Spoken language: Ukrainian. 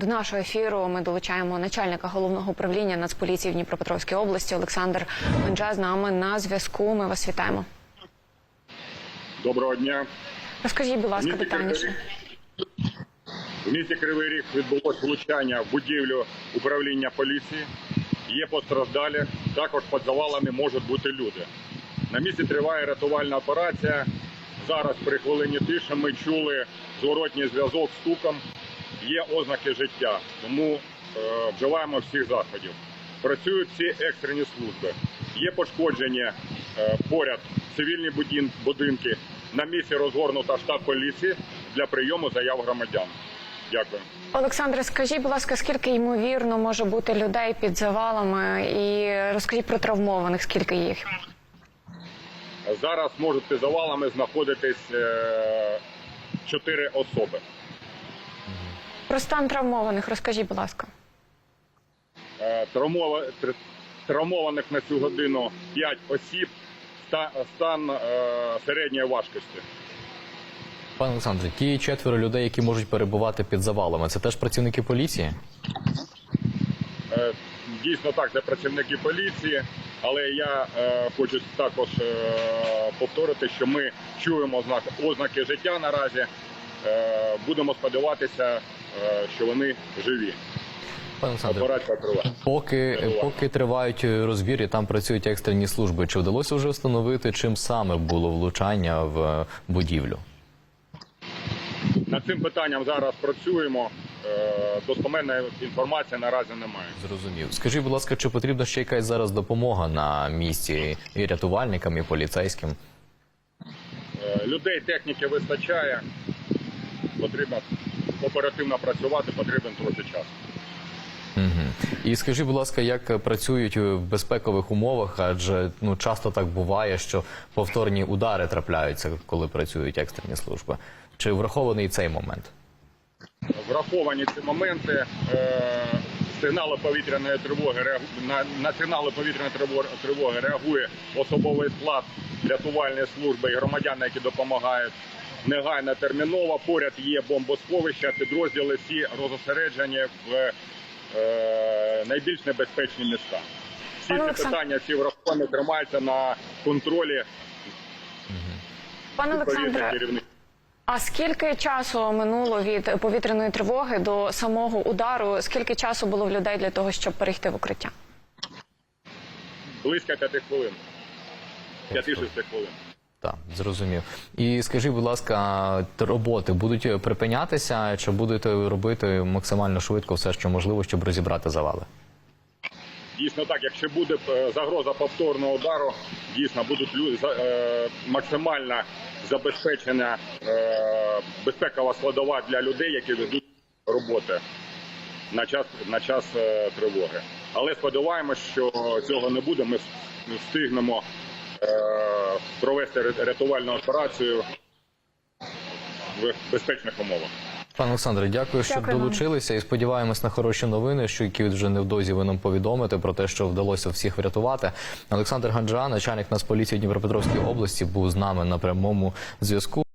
До нашого ефіру ми долучаємо начальника головного управління Нацполіції в Дніпропетровській області Олександр Гонджа з нами на зв'язку. Ми вас вітаємо. Доброго дня. Розкажіть, будь ласка, детальніше. В місті Кривий Ріг відбулось влучання в будівлю управління поліції. Є постраждалі. Також під завалами можуть бути люди. На місці триває рятувальна операція. Зараз при хвилині тиші ми чули зворотній зв'язок з стуком. Є ознаки життя, тому е, вживаємо всіх заходів. Працюють всі екстрені служби. Є пошкоджені е, поряд цивільні будін- будинки. На місці розгорнута штаб поліції для прийому заяв громадян. Дякую. Олександре, скажіть, будь ласка, скільки ймовірно може бути людей під завалами, і розкажіть про травмованих, скільки їх? Зараз можуть під завалами знаходитись е, чотири особи. Про стан травмованих розкажіть, будь ласка. Е, травмова- Травмованих на цю годину 5 осіб, ста- стан е, середньої важкості. Пане Олександре, ті четверо людей, які можуть перебувати під завалами, це теж працівники поліції? Е, Дійсно так, це працівники поліції, але я е, хочу також е, повторити, що ми чуємо ознак, ознаки життя наразі. Е, будемо сподіватися, е, що вони живі. Пане Олександре, поки, поки тривають розбір і там працюють екстрені служби, чи вдалося вже встановити, чим саме було влучання в будівлю? Над цим питанням зараз працюємо. Е, Достоменної інформації наразі немає. Зрозумів. Скажіть, будь ласка, чи потрібна ще якась зараз допомога на місці і рятувальникам, і поліцейським? Людей, техніки вистачає. Потрібно оперативно працювати, потрібен трохи часу. Угу. І скажіть, будь ласка, як працюють в безпекових умовах? Адже ну часто так буває, що повторні удари трапляються, коли працюють екстрені служби. Чи врахований цей момент? Враховані ці моменти. Е, Сигнали повітряної тривоги на, на сигнали повітряної тривоги, реагує особовий склад рятувальної служби і громадяни, які допомагають негайно терміново. Поряд є бомбосховища, підрозділи всі розосереджені в е, найбільш небезпечні міста. Всі ці питання, ці враховані тримаються на контролі Пане Олександре. А скільки часу минуло від повітряної тривоги до самого удару? Скільки часу було в людей для того, щоб перейти в укриття? Близько п'яти хвилин. П'яти-шести хвилин. Так, зрозумів. І скажіть, будь ласка, роботи будуть припинятися, чи будете робити максимально швидко все, що можливо, щоб розібрати завали? Дійсно так, якщо буде е, загроза повторного удару, дійсно будуть лю- за- е, максимальна забезпечена е, безпекова складова для людей, які ведуть роботи на час, на час е, тривоги. Але сподіваємось, що цього не буде. Ми встигнемо е, провести рятувальну операцію в безпечних умовах. Пане Олександре, дякую, що Дякую вам. долучилися і сподіваємось на хороші новини, що які вже невдовзі ви нам повідомите про те, що вдалося всіх врятувати. Олександр Ганджа, начальник Нацполіції Дніпропетровської області, був з нами на прямому зв'язку.